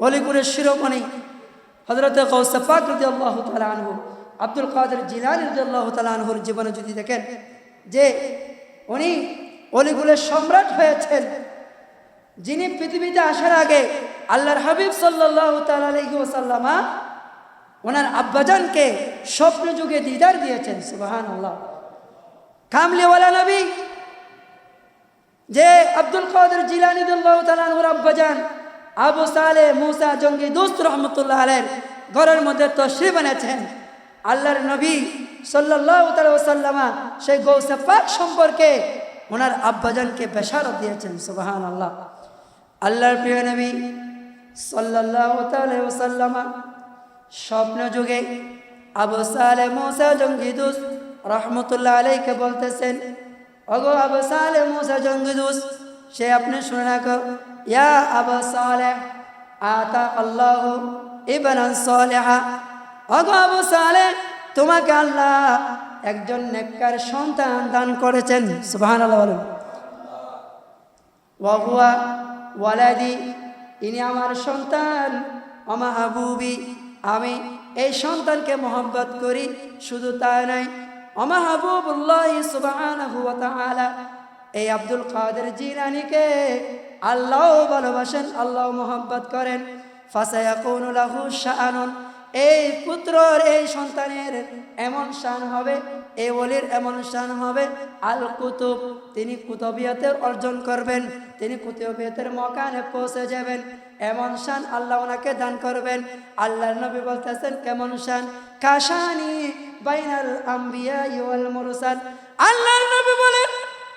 অলিপুরের শিরোমণি হজরত কৌসফাক রদি আল্লাহ তালা আব্দুল কাদের জিলানি রদি আল্লাহ তালা জীবনে যদি দেখেন যে উনি অলিগুলের সম্রাট হয়েছেন, যিনি পৃথিবীতে আসার আগে আল্লাহর হাবিব সাল্লাহ তালি ওসাল্লামা ওনার আব্বাজানকে স্বপ্ন যুগে দিদার দিয়েছেন সুবাহান আল্লাহ কামলিওয়ালা নবী যে আব্দুল কাদের জিলানিদুল্লাহ তালানহুর আব্বাজান আবু সালে মুসা জঙ্গি দোস্ত রহমতুল্লাহ আলের ঘরের মধ্যে তশ্রী বানিয়েছেন আল্লাহর নবী সাল্লাহ সাল্লামা সেই গৌসে পাক সম্পর্কে ওনার আব্বাজানকে বেশারত দিয়েছেন সুবাহান আল্লাহ আল্লাহর প্রিয় নবী সাল্লাহ সাল্লামা স্বপ্ন যুগে আবু সালে মুসা জঙ্গি দুস রহমতুল্লাহ আলাইকে বলতেছেন অগো আবু সালে মুসা জঙ্গি দুস সে আপনি শুনে রাখো ইয়া আবু সালে আতা আল্লাহ ইবন সালেহা অগো আবু সালে তোমাকে আল্লাহ একজন নেককার সন্তান দান করেছেন। সুবহানাল্লাহ বলুন। ওয়াহুয়া ওয়ালাদি, ইনি আমার সন্তান। আমা হাবুবি আমি এই সন্তানকে মোহাম্মত করি, শুধু তাই নয়। আমা হাবুবুল্লাহ সুবহানাহু ওয়া তাআলা এই আব্দুল কাদের জিলানিকে আল্লাহ ভালোবাসেন, আল্লাহ মোহাম্মত করেন। ফাসায়াকুনু লাহু শাআনুন। এই পুত্রর এই সন্তানের এমন শান হবে, এই ওলির এমন শান হবে, আল কুতুব, তিনি কুতুবিয়তের অর্জন করবেন, তিনি কুতুবিয়তের মকানে পৌঁছে যাবেন। এমন শান আল্লাহ ওনাকে দান করবেন। আল্লাহর নবী বলতেছেন, কেমন শান? কাশানি বাইনাল আম্বিয়া নবী বলেন অগবস্থানে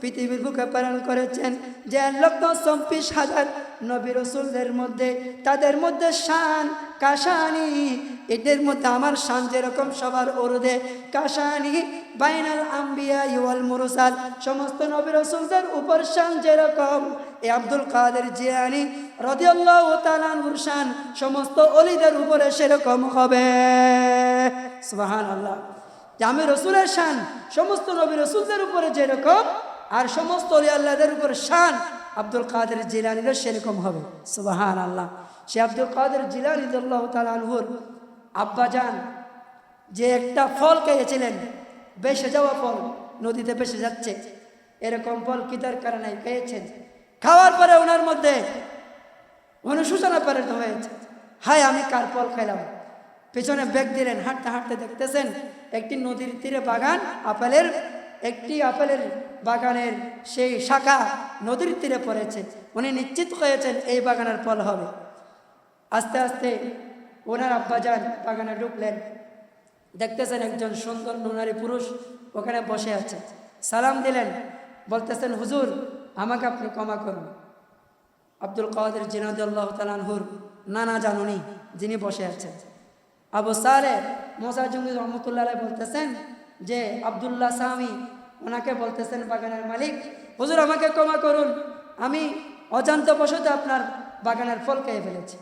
পৃথিবীর বুকে প্রেরণ করেছেন যে লক্ষ চব্বিশ হাজার নবী রসুলদের মধ্যে, তাদের মধ্যে শান, কাশানি, এদের মধ্যে আমার শান যেরকম সবার ওরদে কাশানি, বাইনাল আম্বিয়া ইওয়াল মুরসাল, সমস্ত নবী রসুলদের উপর শান যেরকম, এ আব্দুল কাদের জিয়ানি রদিয়াল্লাহ তালানুর শান সমস্ত অলিদের উপরে সেরকম হবে। সুবাহান আল্লাহ আমি রসুলের শান, সমস্ত নবী রসুলদের উপরে যেরকম আর সমস্ত অলি আল্লাহদের উপর শান আব্দুল কাদের জিলানিরও সেরকম হবে। সুবাহান আল্লাহ সে আব্দুল কাদের জিলানি আল্লাহ তালানহুর আব্বাজান যে একটা ফল খেয়েছিলেন বেসে যাওয়া ফল নদীতে বেসে যাচ্ছে, এরকম ফল কিতার কারণে পেয়েছেন খাওয়ার পরে ওনার মধ্যে অনুশোচনা প্রেরিত হয়েছে। হায়, আমি কার ফল খাইলাম পেছনে ব্যাগ দিলেন, হাঁটতে হাঁটতে দেখতেছেন, একটি নদীর তীরে বাগান, আপেলের একটি আপেলের বাগানের সেই শাখা নদীর তীরে পড়েছে। উনি নিশ্চিত হয়েছেন এই বাগানের ফল হবে। আস্তে আস্তে ওনার আব্বাজান বাগানে ঢুকলেন। দেখতেছেন একজন সুন্দর নুনারি পুরুষ ওখানে বসে আছে। সালাম দিলেন। বলতেছেন, হুজুর, আমাকে আপনি ক্ষমা করুন। আব্দুল কাদের জিনাদুল্লাহ তালানহুর নানা জানুনি যিনি বসে আছেন। আবু সালে মোসা রহমতুল্লাহ বলতেছেন যে আবদুল্লাহ সামি ওনাকে বলতেছেন, বাগানের মালিক, হুজুর আমাকে ক্ষমা করুন, আমি অজান্ত বসতে আপনার বাগানের ফল খেয়ে ফেলেছি।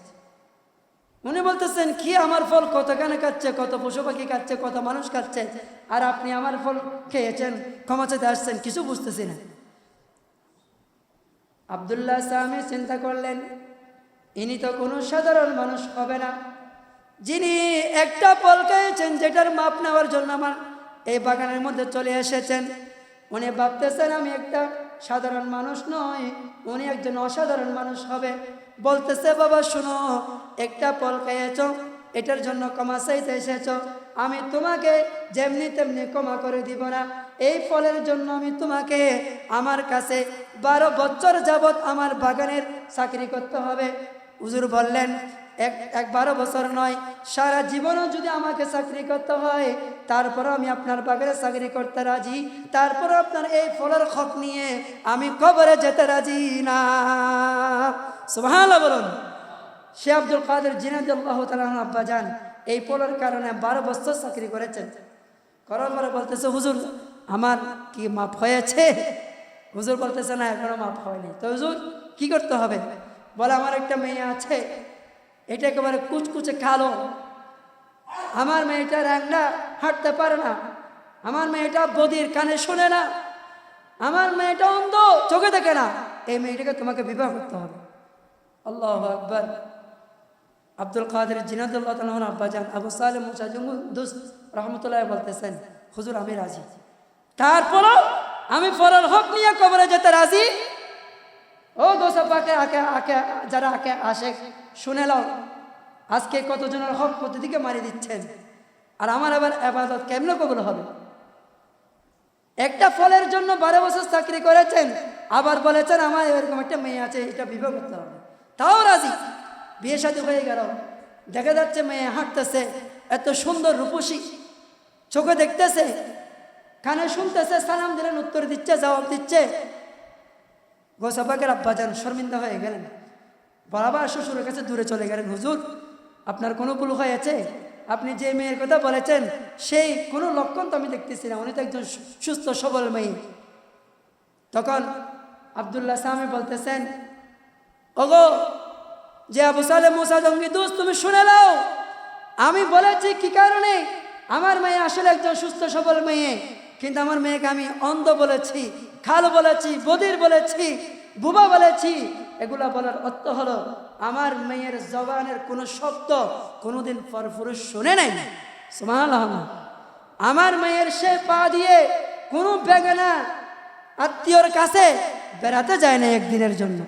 উনি বলতেছেন, কি আমার ফল? কত গানে খাচ্ছে? কত পশু পাখি খাচ্ছে? কত মানুষ খাচ্ছে? আর আপনি আমার ফল খেয়েছেন, ক্ষমা চাইতে আসছেন, কিছু বুঝতেছি না। আবদুল্লাহ সাহামি চিন্তা করলেন, ইনি তো কোনো সাধারণ মানুষ হবে না। যিনি একটা ফল খেয়েছেন, যেটার মাপ নেওয়ার জন্য আমার এই বাগানের মধ্যে চলে এসেছেন। উনি ভাবতেছেন, আমি একটা সাধারণ মানুষ নয় উনি একজন অসাধারণ মানুষ হবে। বলতেছে, বাবা, শুনো, একটা ফল খেয়েছ, এটার জন্য ক্ষমা চাইতে এসেছ। আমি তোমাকে যেমনি তেমনি ক্ষমা করে দিব না। এই ফলের জন্য আমি তোমাকে আমার কাছে বারো বছর যাবৎ আমার বাগানের চাকরি করতে হবে। হুজুর বললেন এক এক বারো বছর নয়, সারা জীবনও যদি আমাকে চাকরি করতে হয়, তারপরও আমি আপনার বাগানে চাকরি করতে রাজি, তারপরও আপনার এই ফলের খক নিয়ে আমি কবরে যেতে রাজি না। সুভালা বলুন। সে আব্দুল কাদের জিনাদুল্লাহ তালাহ আব্বা যান এই ফলের কারণে বারো বছর চাকরি করেছেন। করার পরে বলতেছে, হুজুর, আমার কি মাপ হয়েছে? হুজুর বলতেছে, না, এখনও মাপ হয়নি। তো হুজুর, কি করতে হবে? বলে, আমার একটা মেয়ে আছে। এটা একেবারে কুচকুচে কালো। আমার মেয়েটা র্যাংনা হাঁটতে পারে না। আমার মেয়েটা বদির কানে শোনে না। আমার মেয়েটা অন্ধ, চোখে দেখে না। এই মেয়েটাকে তোমাকে বিবাহ করতে হবে। আল্লাহ আকবর। আব্দুল কাদের জিনাদুল্লাহ তালন আব্বাজান আবু সালে মুসা জঙ্গুদুস রহমতুল্লাহ বলতেছেন, হুজুর, আমি রাজি। তারপরও আমি ফরল হক নিয়ে কবরে যেতে রাজি। ও গোসাপাকে আকে আকে, যারা আকে আসে, শুনে নাও আজকে কতজনের হক প্রতিদিকে মারি দিচ্ছেন? আর আমার আবার আবাদত কেমনে কবুল হবে? একটা ফলের জন্য বারো বছর চাকরি করেছেন, আবার বলেছেন আমার এরকম একটা মেয়ে আছে, এটা বিবাহ করতে হবে। তাও রাজি, বিয়ে সাথে হয়ে গেল। দেখা যাচ্ছে মেয়ে হাঁটতেছে, এত সুন্দর রূপসী, চোখে দেখতেছে, কানে শুনতেছে, সালাম দিলেন, উত্তর দিচ্ছে, জবাব দিচ্ছে। গোসাবাকের আব্বাজান শর্মিন্দা হয়ে গেলেন। বাবা শ্বশুরের কাছে দূরে চলে গেলেন, হুজুর, আপনার কোনো ভুল হয়েছে? আপনি যে মেয়ের কথা বলেছেন, সেই কোনো লক্ষণ তো আমি দেখতেছি না। উনি তো একজন সুস্থ, সবল মেয়ে। তখন আবদুল্লাহ সামি বলতেছেন, ওগো, যে আবু সালে মুসা জঙ্গি দুস তুমি শুনে নাও। আমি বলেছি কি কারণে আমার মেয়ে আসলে একজন সুস্থ, সবল মেয়ে? কিন্তু আমার মেয়েকে আমি অন্ধ বলেছি, খাল বলেছি, বদির বলেছি, বুবা বলেছি, এগুলা বলার অর্থ হলো আমার মেয়ের জবানের কোনো শব্দ কোনোদিন পরপুরুষ শুনে নাই। সুমান আমার মেয়ের সে পা দিয়ে কোনো বেগানা আত্মীয়র কাছে বেড়াতে যায় না একদিনের জন্য।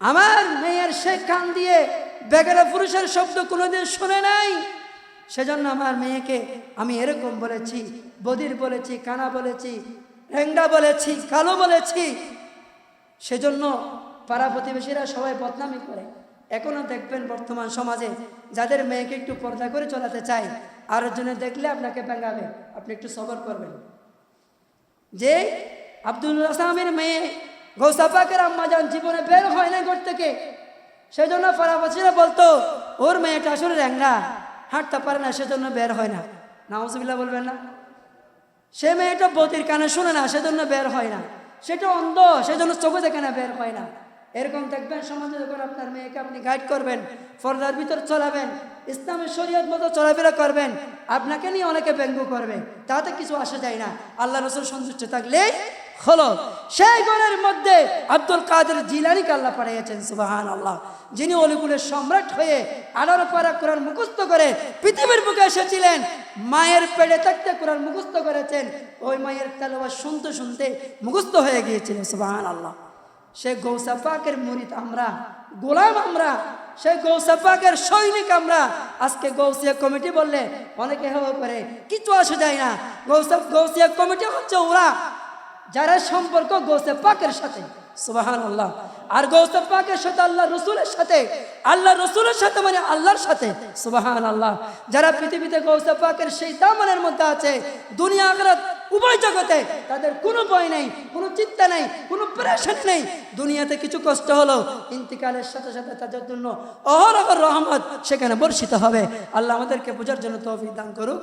আমার মেয়ের সে কান দিয়ে বেগারা পুরুষের শব্দ কোনোদিন শুনে নাই। সেজন্য আমার মেয়েকে আমি এরকম বলেছি, বদির বলেছি, কানা বলেছি রেংডা বলেছি, কালো বলেছি। সেজন্য পাড়া প্রতিবেশীরা সবাই বদনামি করে। এখনও দেখবেন বর্তমান সমাজে যাদের মেয়েকে একটু পর্দা করে চলাতে চায় আর জন্য দেখলে আপনাকে ব্যাঙ্গাবে আপনি একটু সবর করবেন। যে আব্দুল আসামের মেয়ে গৌসাফাকের আম্মাজান জীবনে বের হয় না ঘর থেকে সেই জন্য পাড়াবাসীরা বলতো, ওর মেয়েটা আসলে র্যাংরা হাঁটতে পারে না, সেজন্য বের হয় না। নাউজবিল্লা বলবেন না। সে মেয়েটা বতির কানে শুনে না, সেজন্য বের হয় না। সেটা অন্ধ, সেজন্য চোখে দেখে না, বের হয় না। এরকম দেখবেন সমাজে যখন আপনার মেয়েকে আপনি গাইড করবেন ফর্দার ভিতর চলাবেন, ইসলামের শরীয়ত মতো চলাফেরা করবেন, আপনাকে নিয়ে অনেকে ব্যঙ্গ করবে, তাতে কিছু আসা যায় না। আল্লাহ রসুল সন্তুষ্ট থাকলে হলো সেই গণের মধ্যে আব্দুল কাদের জিলানিকে আল্লাহ পাঠিয়েছেন সুবাহান আল্লাহ যিনি অলিকুলের সম্রাট হয়ে আঠারো পারা কোরআন মুখস্থ করে পৃথিবীর বুকে এসেছিলেন। মায়ের পেটে থাকতে কোরআন মুখস্থ করেছেন। ওই মায়ের তেলাওয়াত শুনতে শুনতে মুখস্থ হয়ে গিয়েছিলেন সুবাহান আল্লাহ সে গৌসাফাকের মুরিদ আমরা, গোলাম আমরা, সেই গৌসাফাকের সৈনিক আমরা। আজকে গৌসিয়া কমিটি বললে অনেকে হেও করে কিছু আসে যায় না। গৌসাফ গৌসিয়া কমিটি হচ্ছে ওরা। যারা সম্পর্ক গৌসে পাকের সাথে সুবাহান আল্লাহ আর গৌসে পাকের সাথে আল্লাহ রসুলের সাথে, আল্লাহ রসুলের সাথে মানে আল্লাহর সাথে সুবাহান আল্লাহ যারা পৃথিবীতে গৌসে পাকের সেই দামনের মধ্যে আছে, দুনিয়া আগরাত উভয় জগতে তাদের কোনো ভয় নেই, কোনো চিন্তা নেই, কোনো প্রেশান নেই। দুনিয়াতে কিছু কষ্ট হলো, ইন্তিকালের সাথে সাথে তাদের জন্য অহরহ রহমত সেখানে বর্ষিত হবে। আল্লাহ আমাদেরকে বোঝার জন্য তৌফিক দান করুক।